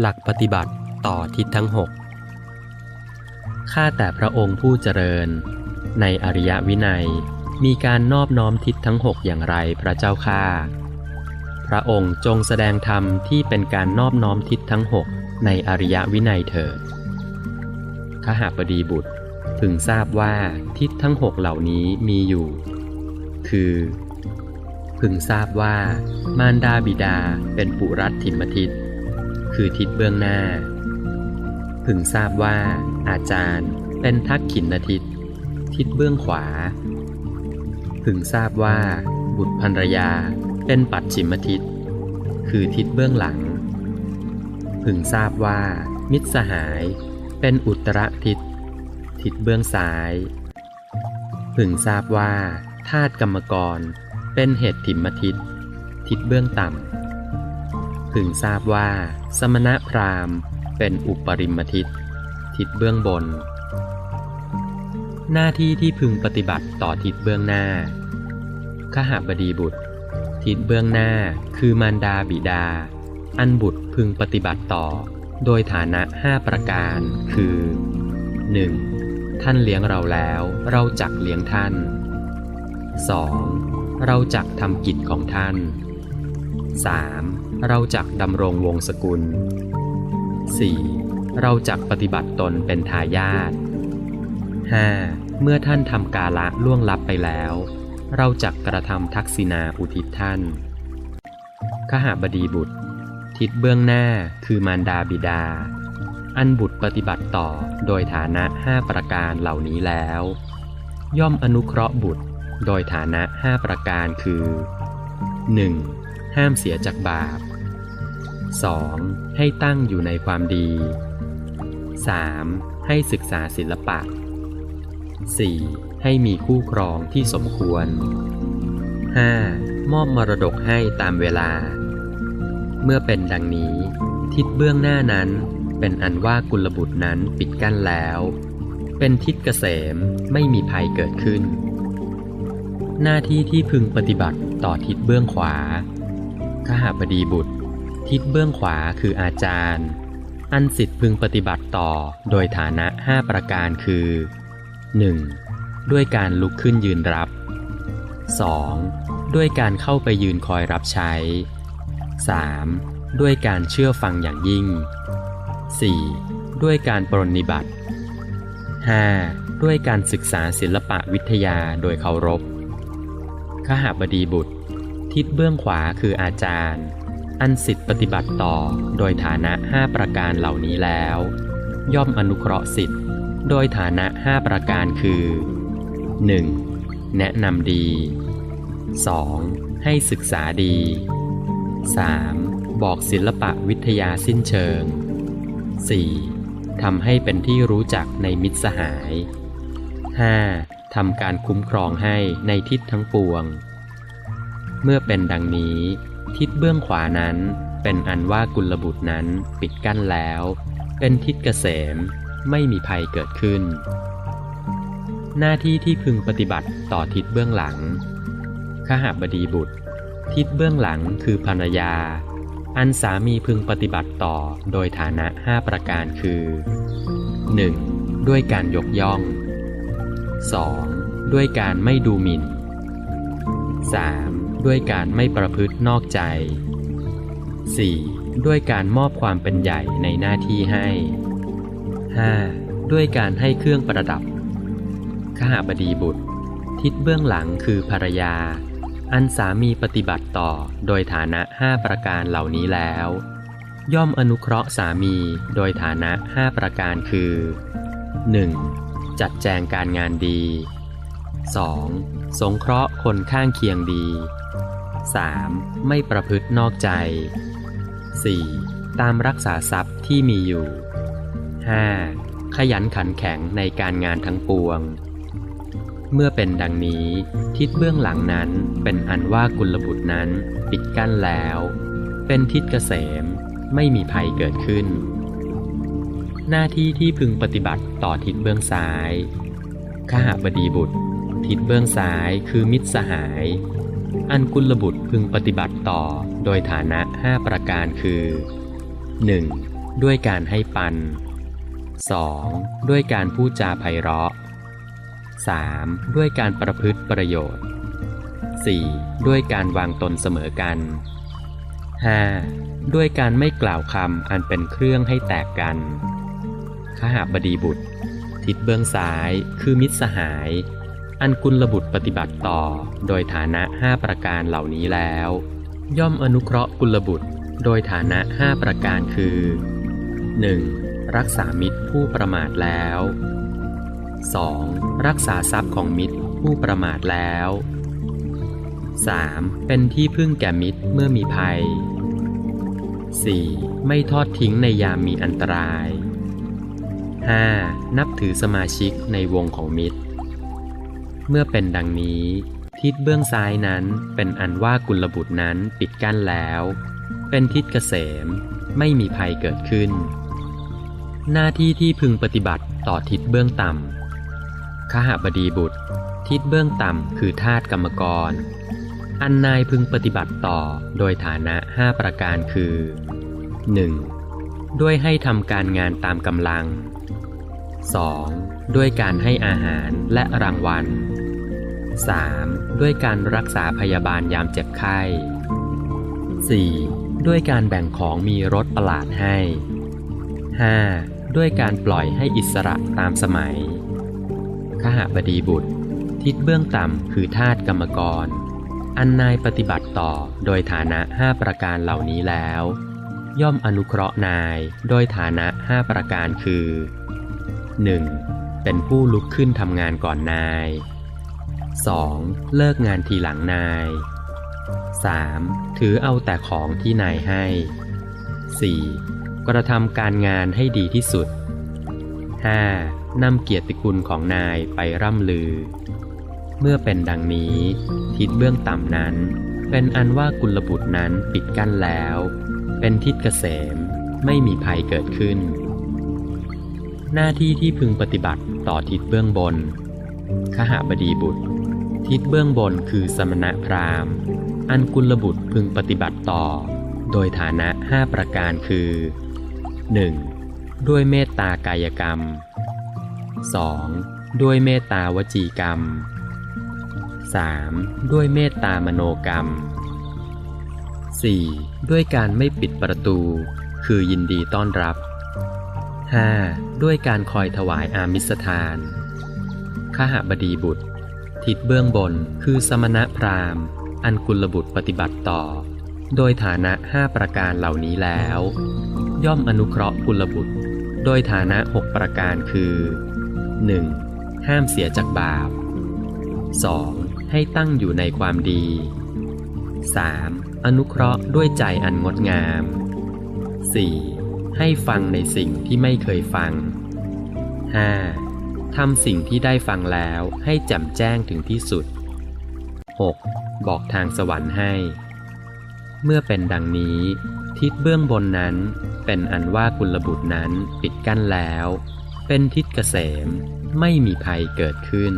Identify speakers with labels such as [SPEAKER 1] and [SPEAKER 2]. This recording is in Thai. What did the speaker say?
[SPEAKER 1] หลักปฏิบัติต่อทิศทั้งหกข้าแต่พระองค์ผู้เจริญ ในอริยวินัยมีการนอบน้อมทิศทั้งหกอย่างไรพระเจ้าข้าพระองค์จงแสดงธรรมที่เป็นการนอบน้อมทิศทั้งหกในอริยวินัยเถิดขหาบดีบุตรพึงทราบว่าทิศทั้งหกเหล่านี้มีอยู่ คือ พึงทราบว่ามารดาบิดาเป็นปุรัตถิมทิศ คือทิศเบื้องหน้า พึงทราบว่าอาจารย์เป็นทักขินทิศทิศเบื้องขวา พึงทราบว่าบุตรภรรยาเป็นปัดฉิมทิศคือทิศเบื้องหลัง พึงทราบว่ามิตรสหายเป็นอุตรทิศทิศเบื้องซ้าย พึงทราบว่าธาตุกรรมกรเป็นเหตุถิมทิศทิศเบื้องต่ำ พึงทราบว่า สมณพราหมณ์ เป็นอุปริมทิศทิศเบื้องบน หน้าที่ที่พึงปฏิบัติต่อทิศเบื้องหน้าขหบดีบุตร ทิศเบื้องหน้าคือมารดาบิดา อันบุตรพึงปฏิบัติต่อ โดยฐานะห้าประการคือ 1. ท่านเลี้ยงเราแล้ว เราจักเลี้ยงท่าน 2. เราจักทำกิจของท่าน 3. เราจักดำรงวงศกุล 4. เราจักปฏิบัติตนเป็นทายาท 5. เมื่อท่านทำกาละล่วงลับไปแล้ว เราจักกระทำทักษิณาอุทิศท่านขหาบดีบุตร ทิศเบื้องหน้าคือมารดาบิดา อันบุตรปฏิบัติต่อโดยฐานะห้าประการเหล่านี้แล้ว ย่อมอนุเคราะห์บุตรโดยฐานะห้าประการคือ 1. ห้ามเสียจากบาป 2. ให้ตั้งอยู่ในความดี 3. ให้ศึกษาศิลปะ 4. ให้มีคู่ครองที่สมควร 5. มอบมรดกให้ตามเวลา เมื่อเป็นดังนี้ ทิศเบื้องหน้านั้นเป็นอันว่ากุลบุตรนั้นปิดกั้นแล้ว เป็นทิศเกษมไม่มีภัยเกิดขึ้น หน้าที่ที่พึงปฏิบัติต่อทิศเบื้องขวา ขหบดีบุตร ทิศเบื้องขวาคืออาจารย์ อันสิทธิพึงปฏิบัติต่อโดยฐานะห้าประการคือ 1. ด้วยการลุกขึ้นยืนรับ 2. ด้วยการเข้าไปยืนคอยรับใช้ 3. ด้วยการเชื่อฟังอย่างยิ่ง 4. ด้วยการปรนนิบัติ 5. ด้วยการศึกษาศิลปะวิทยาโดยเคารพขหาบดีบุตร ทิศเบื้องขวาคืออาจารย์ อันสิทธิปฏิบัติต่อโดยฐานะห้าประการเหล่านี้แล้ว ย่อมอนุเคราะห์สิทธิ์โดยฐานะห้าประการคือ 1. แนะนำดี 2. ให้ศึกษาดี 3. บอกศิลปะวิทยาสิ้นเชิง 4. ทำให้เป็นที่รู้จักในมิตรสหาย 5. ทำการคุ้มครองให้ในทิศทั้งปวง เมื่อเป็นดังนี้ ทิศเบื้องขวานั้นเป็นอันว่ากุลบุตรนั้นปิดกั้นแล้ว เป็นทิศเกษมไม่มีภัยเกิดขึ้น หน้าที่ที่พึงปฏิบัติต่อทิศเบื้องหลังขหบดีบุตร ทิศเบื้องหลังคือภรรยา อันสามีพึงปฏิบัติต่อโดยฐานะห้าประการคือ 1. ด้วยการยกย่อง 2. ด้วยการไม่ดูหมิ่น 3. ด้วยการไม่ประพฤตินอกใจ 4. ด้วยการมอบความเป็นใหญ่ในหน้าที่ให้ 5. ด้วยการให้เครื่องประดับขหบดีบุตร ทิศเบื้องหลังคือภรรยา อันสามีปฏิบัติต่อโดยฐานะห้าประการเหล่านี้แล้ว ย่อมอนุเคราะห์สามีโดยฐานะห้าประการคือ 1. จัดแจงการงานดี 2. สงเคราะห์คนข้างเคียงดี 3. ไม่ประพฤตินอกใจ 4. ตามรักษาทรัพย์ที่มีอยู่ 5. ขยันขันแข็งในการงานทั้งปวง เมื่อเป็นดังนี้ทิศเบื้องหลังนั้นเป็นอันว่ากุลบุตรนั้นปิดกั้นแล้ว เป็นทิศเกษมไม่มีภัยเกิดขึ้น หน้าที่ที่พึงปฏิบัติต่อทิศเบื้องซ้ายขหบดีบุตร ทิศเบื้องซ้ายคือมิตรสหาย อันกุลบุตรพึงปฏิบัติต่อโดยฐานะห้าประการคือ 1. ด้วยการให้ปัน 2. ด้วยการพูดจาไพเราะ 3. ด้วยการประพฤติประโยชน์ 4. ด้วยการวางตนเสมอกัน 5. ด้วยการไม่กล่าวคำอันเป็นเครื่องให้แตกกันขหบดีบุตร ทิศเบื้องซ้ายคือมิตรสหาย อันกุลบุตรปฏิบัติต่อ โดยฐานะห้าประการเหล่านี้แล้ว ย่อมอนุเคราะห์กุลบุตร โดยฐานะห้าประการคือ 1. รักษามิตรผู้ประมาทแล้ว 2. รักษาทรัพย์ของมิตรผู้ประมาทแล้ว 3. เป็นที่พึ่งแก่มิตรเมื่อมีภัย 4. ไม่ทอดทิ้งในยามมีอันตราย 5. นับถือสมาชิกในวงของมิตร เมื่อเป็นดังนี้ ทิศเบื้องซ้ายนั้นเป็นอันว่ากุลบุตรนั้นปิดกั้นแล้ว เป็นทิศเกษมไม่มีภัยเกิดขึ้น หน้าที่ที่พึงปฏิบัติต่อทิศเบื้องต่ำขหบดีบุตร ทิศเบื้องต่ำคือธาตุกรรมกร อันนายพึงปฏิบัติต่อโดยฐานะห้าประการคือ 1. ด้วยให้ทำการงานตามกำลัง 2. ด้วยการให้อาหารและรางวัล 3. ด้วยการรักษาพยาบาลยามเจ็บไข้ 4. ด้วยการแบ่งของมีรสประหลาดให้ 5. ด้วยการปล่อยให้อิสระตามสมัยขหบดีบุตร ทิศเบื้องต่ำคือธาตุกรรมกร อันนายปฏิบัติต่อโดยฐานะห้าประการเหล่านี้แล้ว ย่อมอนุเคราะห์นายโดยฐานะห้าประการคือ 1. เป็นผู้ลุกขึ้นทำงานก่อนนาย 2. เลิกงานทีหลังนาย 3. ถือเอาแต่ของที่นายให้ 4. กระทำการงานให้ดีที่สุด 5. นำเกียรติคุณของนายไปร่ำลือ เมื่อเป็นดังนี้ ทิศเบื้องต่ำนั้น เป็นอันว่ากุลบุตรนั้นปิดกั้นแล้ว เป็นทิศเกษมไม่มีภัยเกิดขึ้น หน้าที่ที่พึงปฏิบัติต่อทิศเบื้องบนขหบดีบุตร ทิศเบื้องบนคือสมณะพราหมณ์ อันกุลบุตรพึงปฏิบัติต่อ โดยฐานะห้าประการคือ 1. ด้วยเมตตากายกรรม 2. ด้วยเมตตาวจีกรรม 3. ด้วยเมตตามโนกรรม 4. ด้วยการไม่ปิดประตู คือยินดีต้อนรับ 5. ด้วยการคอยถวายอามิสทานขหบดีบุตร ทิศเบื้องบนคือสมณะพราหมณ์ อันกุลบุตรปฏิบัติต่อ โดยฐานะห้าประการเหล่านี้แล้ว ย่อมอนุเคราะห์กุลบุตร โดยฐานะหกประการคือ 1. ห้ามเสียจากบาป 2. ให้ตั้งอยู่ในความดี 3. อนุเคราะห์ด้วยใจอันงดงาม 4. ให้ฟังในสิ่งที่ไม่เคยฟัง 5. ทำสิ่งที่ได้ฟังแล้วให้แจ่มแจ้งถึงที่สุด 6. บอกทางสวรรค์ให้ เมื่อเป็นดังนี้ ทิศเบื้องบนนั้นเป็นอันว่ากุลบุตรนั้นปิดกั้นแล้ว เป็นทิศเกษมไม่มีภัยเกิดขึ้น